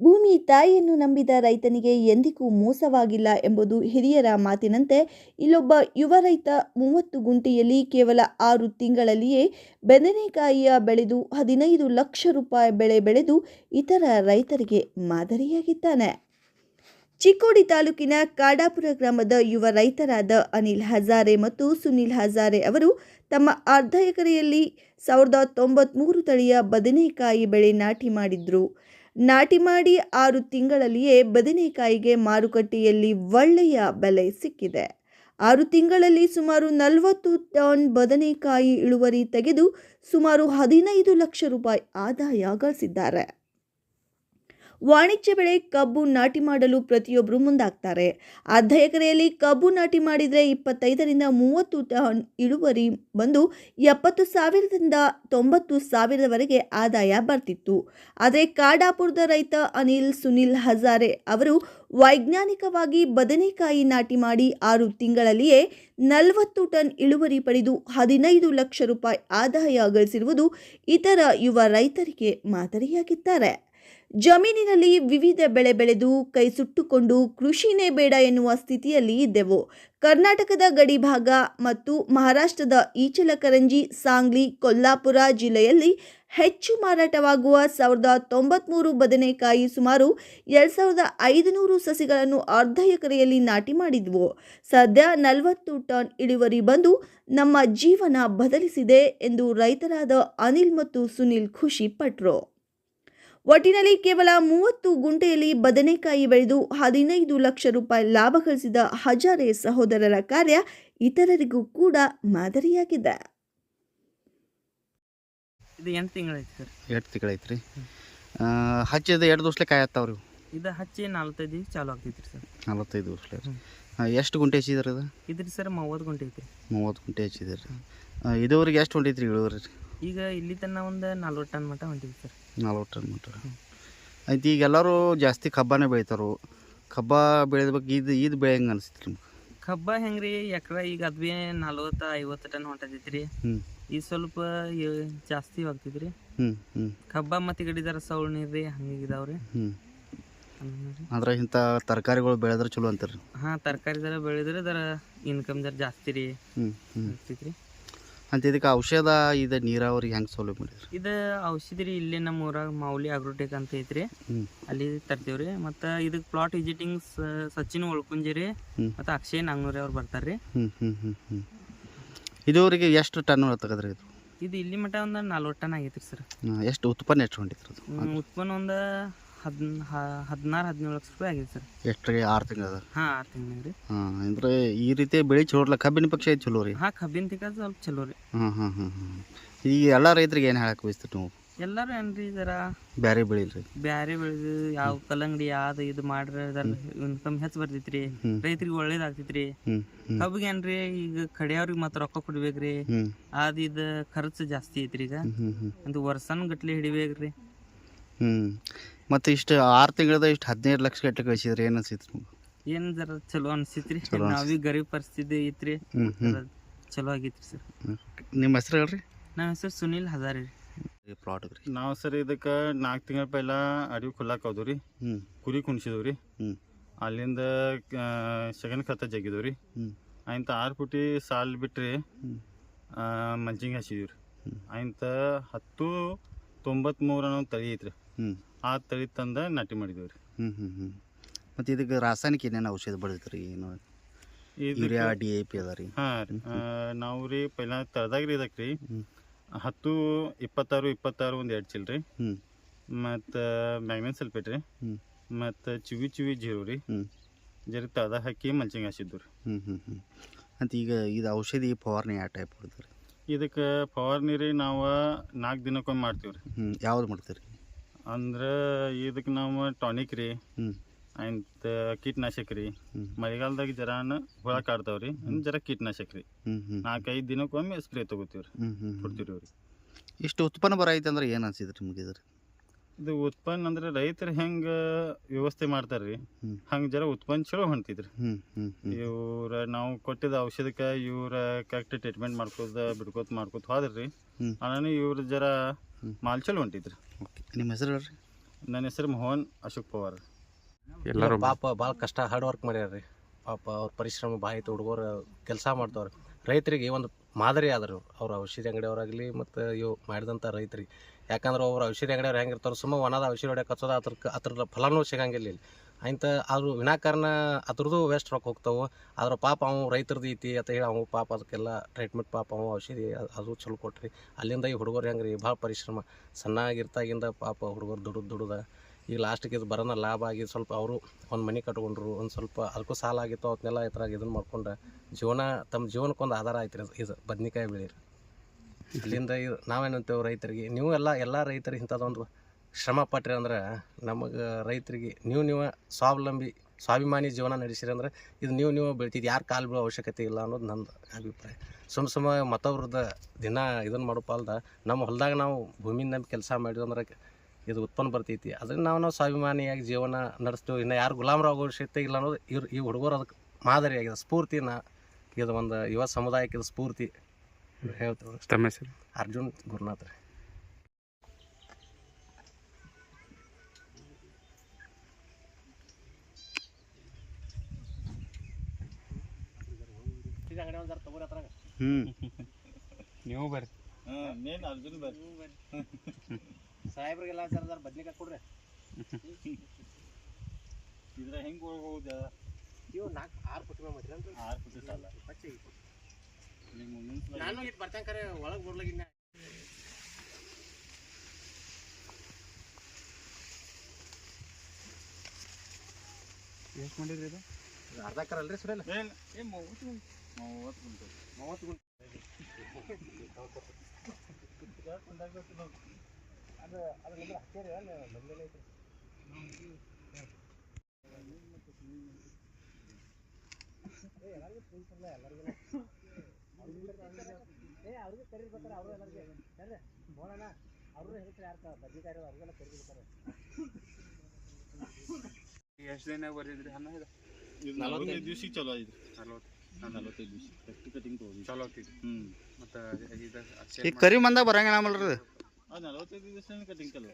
ಭೂಮಿ ತಾಯಿಯನ್ನು ನಂಬಿದ ರೈತನಿಗೆ ಎಂದಿಗೂ ಮೋಸವಾಗಿಲ್ಲ ಎಂಬುದು ಹಿರಿಯರ ಮಾತಿನಂತೆ, ಇಲ್ಲೊಬ್ಬ ಯುವ ರೈತ ಮೂವತ್ತು ಗುಂಟೆಯಲ್ಲಿ ಕೇವಲ ಆರು ತಿಂಗಳಲ್ಲಿಯೇ ಬೆದನೆಕಾಯಿಯ ಬೆಳೆದು ಹದಿನೈದು ಲಕ್ಷ ರೂಪಾಯಿ ಬೆಳೆ ಬೆಳೆದು ಇತರ ರೈತರಿಗೆ ಮಾದರಿಯಾಗಿದ್ದಾನೆ. ಚಿಕ್ಕೋಡಿ ತಾಲೂಕಿನ ಕಾಡಾಪುರ ಗ್ರಾಮದ ಯುವ ರೈತರಾದ ಅನಿಲ್ ಹಜಾರೆ ಮತ್ತು ಸುನಿಲ್ ಹಜಾರೆ ಅವರು ತಮ್ಮ ಅರ್ಧ ಎಕರೆಯಲ್ಲಿ ಸಾವಿರದ ತೊಂಬತ್ಮೂರು ತಳಿಯ ಬದನೆಕಾಯಿ ಬೆಳೆ ನಾಟಿ ಮಾಡಿದ್ರು. ನಾಟಿ ಮಾಡಿ ಆರು ತಿಂಗಳಲ್ಲಿಯೇ ಬದನೆಕಾಯಿಗೆ ಮಾರುಕಟ್ಟೆಯಲ್ಲಿ ಒಳ್ಳೆಯ ಬೆಲೆ ಸಿಕ್ಕಿದೆ. ಆರು ತಿಂಗಳಲ್ಲಿ ಸುಮಾರು ನಲವತ್ತು ಟನ್ ಬದನೆಕಾಯಿ ಇಳುವರಿ ತೆಗೆದು ಸುಮಾರು ಹದಿನೈದು ಲಕ್ಷ ರೂಪಾಯಿ ಆದಾಯ ಗಳಿಸಿದ್ದಾರೆ. ವಾಣಿಜ್ಯ ಬೆಳೆ ಕಬ್ಬು ನಾಟಿ ಮಾಡಲು ಪ್ರತಿಯೊಬ್ಬರು ಮುಂದಾಗ್ತಾರೆ. ಅರ್ಧ ಎಕರೆಯಲ್ಲಿ ಕಬ್ಬು ನಾಟಿ ಮಾಡಿದರೆ ಇಪ್ಪತ್ತೈದರಿಂದ ಮೂವತ್ತು ಟನ್ ಇಳುವರಿ ಬಂದು ಎಪ್ಪತ್ತು ಸಾವಿರದಿಂದ ತೊಂಬತ್ತು ಸಾವಿರದವರೆಗೆ ಆದಾಯ ಬರ್ತಿತ್ತು. ಆದರೆ ಕಾಡಾಪುರದ ರೈತ ಅನಿಲ್ ಸುನಿಲ್ ಹಜಾರೆ ಅವರು ವೈಜ್ಞಾನಿಕವಾಗಿ ಬದನೆಕಾಯಿ ನಾಟಿ ಮಾಡಿ ಆರು ತಿಂಗಳಲ್ಲಿಯೇ ನಲವತ್ತು ಟನ್ ಇಳುವರಿ ಪಡೆದು ಹದಿನೈದು ಲಕ್ಷ ರೂಪಾಯಿ ಆದಾಯ ಗಳಿಸಿರುವುದು ಇತರ ಯುವ ರೈತರಿಗೆ ಮಾದರಿಯಾಗಿದ್ದಾರೆ. ಜಮೀನಿನಲ್ಲಿ ವಿವಿಧ ಬೆಳೆ ಬೆಳೆದು ಕೈ ಸುಟ್ಟುಕೊಂಡು ಕೃಷಿನೇ ಬೇಡ ಎನ್ನುವ ಸ್ಥಿತಿಯಲ್ಲಿ ಇದ್ದೆವು. ಕರ್ನಾಟಕದ ಗಡಿ ಭಾಗ ಮತ್ತು ಮಹಾರಾಷ್ಟ್ರದ ಈಚಲಕರಂಜಿ, ಸಾಂಗ್ಲಿ, ಕೊಲ್ಲಾಪುರ ಜಿಲ್ಲೆಯಲ್ಲಿ ಹೆಚ್ಚು ಮಾರಾಟವಾಗುವ ಸಾವಿರದ ತೊಂಬತ್ಮೂರು ಬದನೆಕಾಯಿ ಸುಮಾರು ಎರಡು ಸಾವಿರದ ಐದುನೂರು ಸಸಿಗಳನ್ನು ಅರ್ಧ ಎಕರೆಯಲ್ಲಿ ನಾಟಿ ಮಾಡಿದ್ವು. ಸದ್ಯ ನಲವತ್ತು ಟನ್ ಇಳುವರಿ ಬಂದು ನಮ್ಮ ಜೀವನ ಬದಲಿಸಿದೆ ಎಂದು ರೈತರಾದ ಅನಿಲ್ ಮತ್ತು ಸುನಿಲ್ ಖುಷಿ ಪಟ್ರು. ಒಟ್ಟಿನಲ್ಲಿ ಕೇವಲ ಮೂವತ್ತು ಗುಂಟೆಯಲ್ಲಿ ಬದನೆಕಾಯಿ ಬೆಳೆದು ಹದಿನೈದು ಲಕ್ಷ ರೂಪಾಯಿ ಲಾಭ ಗಳಿಸಿದ ಹಜಾರೆ ಸಹೋದರರ ಕಾರ್ಯ ಇತರರಿಗೂ ಕೂಡ ಮಾದರಿಯಾಗಿದೆ. ಇದು ಎಂಟು ತಿಂಗಳೈತಿ ಸರ್. ಎರಡು ತಿಂಗಳೈತ್ರಿ. ಹಚ್ಚಿದ ಎರಡು ದಿವ್ಸಲೆ ಕಾಯಿ ಹತ್ತಾವ್ರಿ ಇದು ಹಚ್ಚಿ ನಲ್ವತ್ತೈದು ದಿವ್ಸ ಚಾಲು ಆಗ್ತೈತ್ರಿ ಸರ್. ನಲವತ್ತೈದು ದಿವ್ಸಲೆ ಎಷ್ಟು ಗುಂಟೆ ಹಚ್ಚಿದಾರೆ ಅದು? ಇದ್ರಿ ಸರ್ ಮೂವತ್ತು ಗುಂಟೆ ಐತ್ರಿ. ಮೂವತ್ತು ಗುಂಟೆ ಹಚ್ಚಿದಾರೆ. ಇದುವರೆಗೆ ಎಷ್ಟು ಹೊಂಟೈತ್ರಿ ಇಳುವರಿ? ಈಗ ಇಲ್ಲಿ ತನ ಒಂದು ನಲ್ವತ್ತು ಟನ್ ಮಟ್ಟ ಹೊಂಟಿವಿ ಸರ್. ನಲ್ವತ್ತು ಟನ್ ಮಟ್ಟ. ಆಯ್ತು ಈಗ ಎಲ್ಲರೂ ಜಾಸ್ತಿ ಕಬ್ಬನೇ ಬೆಳಿತಾರು? ಕಬ್ಬ ಬೆಳೆದ್ಬೇಕು ಇದು ಇದು ಬೆಳೆ ಹೆಂಗೆ ಅನಿಸ್ತು ನಿಮ್ಗೆ? ಕಬ್ಬ ಹೆಂಗೆ ರೀ ಎಕರೆ ಈಗ ಅದು ಭೀ ನಲ್ವತ್ತು ಐವತ್ತು ಟನ್ ಹೊಂಟೈತ್ರಿ ರೀ ಈಗ ಸ್ವಲ್ಪ ಜಾಸ್ತಿ ಆಗ್ತೈತ್ರಿ ಹ್ಞೂ ಹ್ಞೂ ಕಬ್ಬ ಮತ್ತು ಗಡಿ ಜರ ಸೌಳ್ ಇದಾವೆ ರೀ ಹ್ಞೂ ಅಂದ್ರೆ ಇಂಥ ತರಕಾರಿಗಳು ಬೆಳೆದ್ರೆ ಚಲೋ ಅಂತಾರೆ. ಹಾಂ ತರಕಾರಿ ಜರ ಬೆಳೆದ್ರೆ ಜರ ಇನ್ಕಮ್ ಜರ ಜಾಸ್ತಿ ರೀ. ಹ್ಞೂ ಹ್ಞೂ ಅಂತ ಇದಕ್ಕೆ ಔಷಧ ಇದು ನೀರಾವರಿ ಹೆಂಗೆ ಸೌಲಭ್ಯ ಮಾಡಿದ್ರಿ? ಇದು ಔಷಧಿ ರೀ ಇಲ್ಲಿ ನಮ್ಮ ಊರಾಗ ಮೌಲಿ ಅಗ್ರೋಟೆಕ್ ಅಂತ ಐತ್ರಿ. ಹ್ಞೂ ಅಲ್ಲಿ ತರ್ತೀವ್ರಿ ಮತ್ತು ಇದಕ್ಕೆ ಪ್ಲಾಟ್ ವಿಸಿಟಿಂಗ್ ಸಚಿನ್ ಒಳ್ಕುಂಜಿ ರೀ. ಹ್ಮ್. ಮತ್ತು ಅಕ್ಷಯ್ ನಾಗ್ನೂರಿ ಅವ್ರು ಬರ್ತಾರೆ ರೀ. ಹ್ಞೂ ಹ್ಞೂ ಹ್ಞೂ ಹ್ಞೂ ಇದುವರೆಗೆ ಎಷ್ಟು ಟನ್ ತೆಗೆದ್ರಿ ಇದು? ಇದು ಇಲ್ಲಿ ಮಟ್ಟ ಒಂದು ನಲ್ವತ್ತು ಟನ್ ಆಗೈತ್ರಿ ಸರ್. ಹ್ಮ್, ಎಷ್ಟು ಉತ್ಪನ್ನ ಎಷ್ಟು ಹೊಂಟಿತ್ತು ಅದು ಉತ್ಪನ್ನ ಒಂದು ಹದ್ ಹದಿನಾರು ಹದಿನೇಳು ಲಕ್ಷ ರೂಪಾಯಿ ಆಗೈತೆ ಸರ್. ಆರು ತಿಂಗಳದ? ಹಾಂ ಆರು ತಿಂಗ್ಳು ರೀ. ಹಾಂ ಅಂದ್ರೆ ಈ ರೀತಿ ಬೆಳೆ ಚಲೋ ಇಲ್ಲ ಕಬ್ಬಿನ ಪಕ್ಷ ಐತೆ ಚಲೋ ರೀ? ಹಾಂ ಕಬ್ಬಿನ ತಿಕ್ಕ ಸ್ವಲ್ಪ ಚಲೋ ರೀ. ಹಾಂ ಹಾಂ ಹಾಂ ಹಾಂ ಈಗ ಎಲ್ಲ ರೈತರಿಗೆ ಏನು ಹೇಳಕ್ಕೆ ಬಯಸ್ತೀರಿ ನೀವು? ಎಲ್ಲರೂ ಏನ್ರಿ ಜರ? ಬೇರೆ ಬೆಳಿಲ್ರಿ ಬ್ಯಾರೆ ಬೆಳೆದು ಯಾವ ಕಲ್ಲಂಗಡಿ ಯಾವ್ದು ಇದು ಮಾಡ್ರೆ ಇನ್ಕಮ್ ಹೆಚ್ಚು ಬರ್ತೈತ್ರಿ. ರೈತರಿಗೆ ಒಳ್ಳೇದಾಗ್ತೈತ್ರಿ. ಕಬ್ಬಿಗೆ ಏನ್ರಿ ಈಗ ಕಡೆಯವ್ರಿಗೆ ಮತ್ತೆ ರೊಕ್ಕ ಕೊಡ್ಬೇಕ್ರಿ. ಆದ ಅದ್ ಇದು ಖರ್ಚು ಜಾಸ್ತಿ ಐತ್ರಿ ಈಗ. ಒಂದು ವರ್ಷನ್ ಗಟ್ಲೆ ಹಿಡಿಬೇಕ್ರಿ. ಹ್ಞೂ ಮತ್ತು ಇಷ್ಟು ಆರು ತಿಂಗಳದ ಇಷ್ಟು ಹದಿನೈದು ಲಕ್ಷ ಗಟ್ಟಲೆ ಕಳಿಸಿದ್ರಿ ಏನು ಅನ್ಸಿತ್ತು ನಿಮ್ಗೆ? ಏನ್ ಜರ ಚಲೋ ಅನ್ಸಿತ್ರಿ? ಚಲೋ ನಾವೀಗ ಗರೀಬ್ ಪರಿಸ್ಥಿತಿ ಐತ್ರಿ. ಜರ ಚಲೋ ಆಗೈತ್ರಿ ಸರ್. ನಿಮ್ಮ ಹೆಸರು ಹೇಳ್ರಿ? ನಮ್ಮ ಹೆಸರು ಸುನಿಲ್ ಹಜಾರಿ ರೀ. ಪ್ಲಾಟ್ಗೆ ರೀ. ನಾವು ಸರ್ ಇದಕ್ಕೆ ನಾಲ್ಕು ತಿಂಗಳ ಪೈಲ ಅಡವಿ ಖುಲ್ಲಾಕ್ ಹೋದ್ವು ರೀ. ಹ್ಞೂ ಕುರಿ ಕುಣಿಸಿದ್ವು ರೀ. ಹ್ಞೂ ಅಲ್ಲಿಂದ ಸೆಕೆಂಡ್ ಕತ್ತ ಜಗಿದ್ವು ರೀ. ಹ್ಞೂ ಆಯ್ತು ಆರು ಪುಟಿ ಸಾಲ್ ಬಿಟ್ರಿ ಹ್ಞೂ ಮಂಚಿಂಗ್ ಹಚ್ಚಿದ್ವಿ ರೀ. ಹ್ಮ್. ಆಯ್ತು ಹತ್ತು ತೊಂಬತ್ಮೂರು ಅನ್ನೋ ತಳಿ ಐತ್ರಿ. ಹ್ಞೂ ಆ ತಳಿ ತಂದ ನಾಟಿ ಮಾಡಿದ್ವಿ ರೀ ಹ್ಞೂ ಹ್ಞೂ ಹ್ಞೂ ಮತ್ತು ಇದಕ್ಕೆ ರಾಸಾಯನಿಕ ಏನೇನು ಔಷಧ ಬಳದ್ರಿ ಏನು ಯೂರಿಯಾ ಡಿ ಎ ಪಿ ಅದ ರೀ? ಹಾಂ ರೀ. ನಾವು ರೀ ಪೈಲ ತಳದಾಗ ರೀ ಇದಕ್ಕೆ ರೀ. ಹತ್ತು ಇಪ್ಪತ್ತಾರು ಇಪ್ಪತ್ತಾರು ಒಂದು ಎರಡು ಚಿಲ್ ರೀ ಹ್ಞೂ ಮತ್ತು ಮ್ಯಾಗ್ನೆನ್ ಸಲ್ಫೇಟ್ ರೀ. ಹ್ಞೂ ಮತ್ತು ಚಿವಿ ಚಿವಿ ಜೀರು ರೀ. ಹ್ಞೂ ಜರಿ ತಳದ ಹಾಕಿ ಮಲ್ಚಿಂಗ್ ಹಾಸಿದ್ದು ರೀ. ಹ್ಞೂ ಹ್ಞೂ ಹ್ಞೂ ಅಂತ ಈಗ ಇದು ಔಷಧಿ ಫವಾರಣೆ ಯಾವ ಟೈಪ್ ಹೊಡ್ತೀರಿ? ಇದಕ್ಕೆ ಫವಾರ್ನಿ ರೀ ನಾವು ನಾಲ್ಕು ದಿನಕ್ಕೊಮ್ಮೆ ಮಾಡ್ತೀವಿ ರೀ ಹ್ಞೂ ಯಾವ್ದು ಮಾಡ್ತೀರಿ? ಅಂದ್ರೆ ಇದಕ್ಕೆ ನಾವು ಟಾನಿಕ್ ರೀ ಹ್ಞೂ ಆಯ್ತ ಕೀಟನಾಶಕ ರೀ. ಮಳೆಗಾಲದಾಗ ಜರಾನ ಹುಳ ಕಾಡ್ತಾವ ರೀ ಜರ ಕೀಟನಾಶಕ ರೀ. ನಾಲ್ಕೈದು ದಿನಕ್ಕೊಮ್ಮೆ ಸ್ಪ್ರೇ ತಗೋತೀವ್ರಿ ರೀ ಕೊಡ್ತೀವಿ ರೀ ಇಷ್ಟು ಉತ್ಪನ್ನ ಬರೈತೆ ಅಂದ್ರೆ ಏನು ಅನ್ಸಿದ್ರಿ ನಿಮಗೆ ಇದ್ರಿ? ಇದು ಉತ್ಪನ್ನ ಅಂದ್ರೆ ರೈತರು ಹೆಂಗ ವ್ಯವಸ್ಥೆ ಮಾಡ್ತಾರೆ ರೀ. ಹಂಗೆ ಜರ ಉತ್ಪನ್ನ ಚಲೋ ಹೊಂಟಿದ್ರಿ ಇವ್ರ ನಾವು ಕೊಟ್ಟಿದ ಔಷಧಕ್ಕೆ ಇವ್ರ ಕರೆಕ್ಟ್ ಟ್ರೀಟ್ಮೆಂಟ್ ಮಾಡ್ಕೋದ ಬಿಡ್ಕೋತ ಮಾಡ್ಕೋತ ಹೋದ್ರಿ. ಅಣ್ಣ ಇವ್ರ ಜರ. ಮಾಲ್ ಚಲೋ ಹೊಂಟಿದ್ರಿ ನಿಮ್ಮ ಹೆಸರು ಹೇಳ್ರಿ? ನನ್ನ ಹೆಸರು ಮೋಹನ್ ಅಶೋಕ್ ಪವಾರ್. ಎಲ್ಲರೂ ಪಾಪ ಭಾಳ ಕಷ್ಟ ಹಾರ್ಡ್ ವರ್ಕ್ ಮಾಡ್ಯಾರ ರೀ ಪಾಪ ಅವ್ರ ಪರಿಶ್ರಮ ಭಾಳ ಐತೆ ಹುಡುಗರು ಕೆಲಸ ಮಾಡ್ತವ್ರು. ರೈತರಿಗೆ ಒಂದು ಮಾದರಿ ಆದರು ಅವ್ರ ಔಷಧಿ ಅಂಗಡಿಯವರಾಗಲಿ ಮತ್ತು ಇವು ಮಾಡಿದಂಥ ರೈತರಿಗೆ. ಯಾಕಂದ್ರೆ ಅವ್ರ ಔಷಧಿ ಅಂಗಡಿಯವ್ರು ಹೆಂಗಿರ್ತಾರೆ ಸುಮ್ಮ ಒಣದ ಔಷಧಿ ಹೊಡ್ಯಕ್ಕೆ ಹಚ್ಚೋದು ಅದ್ರ ಅದ್ರ ಫಲನೂ ಸಿಗಂಗಿಲ್ಲ ಇಲ್ಲಿ. ಇಂಥ ಅದು ವಿನಾಕಾರಣ ಅದ್ರದ್ದು ವೇಸ್ಟ್ ರೊಕ್ಕ ಹೋಗ್ತಾವೆ. ಆದ್ರೆ ಪಾಪ ಅವು ರೈತರದ್ದು ಐತಿ ಅಂತ ಹೇಳಿ ಅವು ಪಾಪ ಅದಕ್ಕೆಲ್ಲ ಟ್ರೀಟ್ಮೆಂಟ್ ಪಾಪ ಅವು ಔಷಧಿ ಅದು ಚಲೋ ಕೊಟ್ರಿ. ಅಲ್ಲಿಂದ ಈ ಹುಡುಗರು ಹೆಂಗೆ ರೀ ಭಾಳ ಪರಿಶ್ರಮ. ಸಣ್ಣಾಗಿರ್ತಾಗಿಂದ ಪಾಪ ಹುಡುಗರು ದುಡ್ದು ದುಡ್ದ. ಈಗ ಲಾಸ್ಟಿಗೆ ಇದು ಬರೋಣ ಲಾಭ ಆಗಿ ಸ್ವಲ್ಪ ಅವರು ಒಂದು ಮನೆ ಕಟ್ಕೊಂಡ್ರು, ಒಂದು ಸ್ವಲ್ಪ ಅದಕ್ಕೂ ಸಾಲ ಆಗಿತ್ತು, ಅವತ್ನೆಲ್ಲ ಥರ ಇದನ್ನು ಮಾಡ್ಕೊಂಡು ಜೀವನ ತಮ್ಮ ಜೀವನಕ್ಕೊಂದು ಆಧಾರ ಆಯ್ತು ರೀ ಇದು ಬದ್ನಿಕಾಯಿ ಬೆಳೀರಿ. ಇಲ್ಲಿಂದ ಇದು ನಾವೇನಂತೇವೆ ರೈತರಿಗೆ? ನೀವು ಎಲ್ಲ ಎಲ್ಲ ರೈತರಿಗೆ ಇಂಥದ್ದೊಂದು ಶ್ರಮ ಪಟ್ರಿ ಅಂದ್ರೆ ನಮಗೆ ರೈತರಿಗೆ ನೀವು ನೀವು ಸ್ವಾವಲಂಬಿ ಸ್ವಾಭಿಮಾನಿ ಜೀವನ ನಡೆಸಿರಿ ಅಂದ್ರೆ ಇದು ನೀವು ನೀವು ಬೆಳಿತಿದ್ದು ಯಾರು ಕಾಲು ಬೀಳೋ ಅವಶ್ಯಕತೆ ಇಲ್ಲ ಅನ್ನೋದು ನಂದು ಅಭಿಪ್ರಾಯ. ಸುಮ್ಮ ಸುಮ್ಮ ಮತ್ತೊಬ್ರದ್ದು ದಿನ ಇದನ್ನು ಮಾಡೋ ಪಾಲ್ದ ನಮ್ಮ ಹೊಲದಾಗ ನಾವು ಭೂಮಿಯಿಂದ ನಂಬಿ ಕೆಲಸ ಮಾಡಿದ್ವಿ ಅಂದ್ರೆ ಇದು ಉತ್ಪನ್ನ ಬರ್ತೈತಿ. ಅದರಿಂದ ನಾವು ನಾವು ಸ್ವಾಭಿಮಾನಿಯಾಗಿ ಜೀವನ ನಡೆಸ್ತೀವಿ. ಇನ್ನು ಯಾರು ಗುಲಾಮರಾಗೋ ಅವಶ್ಯಕತೆ ಇಲ್ಲ ಅನ್ನೋದು ಇವ್ರು ಈ ಹುಡುಗರು ಅದಕ್ಕೆ ಮಾದರಿಯಾಗಿದೆ ಸ್ಫೂರ್ತಿನ ಇದು ಒಂದು ಯುವ ಸಮುದಾಯಕ್ಕೆ ಸ್ಫೂರ್ತಿ ಹೇಳ್ತೇವೆ. ತಮ್ಮ ಹೆಸರು? ಅರ್ಜುನ್ ಗುರುನಾಥ್ ರೀ. ಹ್ಞೂ ನೀವು ಬರ್ರಿ. ಹಾಂ ಮೇನ್ ಅರ್ಜುನ್ ಬರ್ರಿ. ಸಾಹೇಬ್ರಿಗೆಲ್ಲ ಬದ್ನಿಕಾಯಿ ಕೊಡ್ರಿ. ಇದ್ರ ಹೆಂಗೆ ಹೋಗ್ಬೋದು ಇವು ನಾಲ್ಕು ಆರು ಪುಟ್ಟಿ ಮಾಡಿರಿ ಆರು ಫುಟ್ ಮುಂದಿನ ಸಲ ನಾನು ಇದು ಬರ್ತೇನೆ ಕರೆ ಒಳಗೆ ಬರ್ಲಾಗಿನ್ನ ಎಷ್ಟು ಮಾಡಿರಿ ಇದು? ಅರ್ಧ ಕರಲ್ರಿ ಏನು ಏನು ಏನ್ ಮೂವತ್ತು ಮೂವತ್ತು ಗುಂಟೆ ಮೂವತ್ತು ಗುಂಟೆ ಅದು ಅದ್ರ ಹಚ್ಚಿರಿ ಬಂದಿಲ್ಲ ಐತ್ರಿ ಏ ಅವ್ರಿಗೆ ಕರೀರ್ಬೇಕಾರೆ ಅವರು ಎಲ್ಲರಿಗೆ ಕರ್ರಿ ನೋಡೋಣ ಅವರು ಹೇಳ್ತಾರೆ ಯಾರು ಬದ್ನಿಕಾಯಿ ಅವ್ರಿಗೆಲ್ಲ ಕರೀರ್ಬೇಕಾರೆ ಎಷ್ಟು ದಿನ ಬರೀದ್ರಿ ಹನ್ನೊಂದು ನಲವತ್ತೈದು. ದಿವ್ಸಕ್ಕೆ ಚಲೋ ಐದು ನಲ್ವತ್ತು ನಲವತ್ತೈದು ದಿವ್ಸ ಕಟ್ಟಿ ಕಟಿಂಗ್ ತೊಗೊಂಡು ಚಲೋ ಆಗ್ತೈತಿ ಹ್ಞೂ ಮತ್ತು ಈಗ ಕರಿ ಮಂದ ಬರಂಗಿಲ್ಲ ಆಮಲ್ರಿ ಅದು ನಲವತ್ತೈದು ದಿವಸ ಕಟಿಂಗ್ ಚಲೋ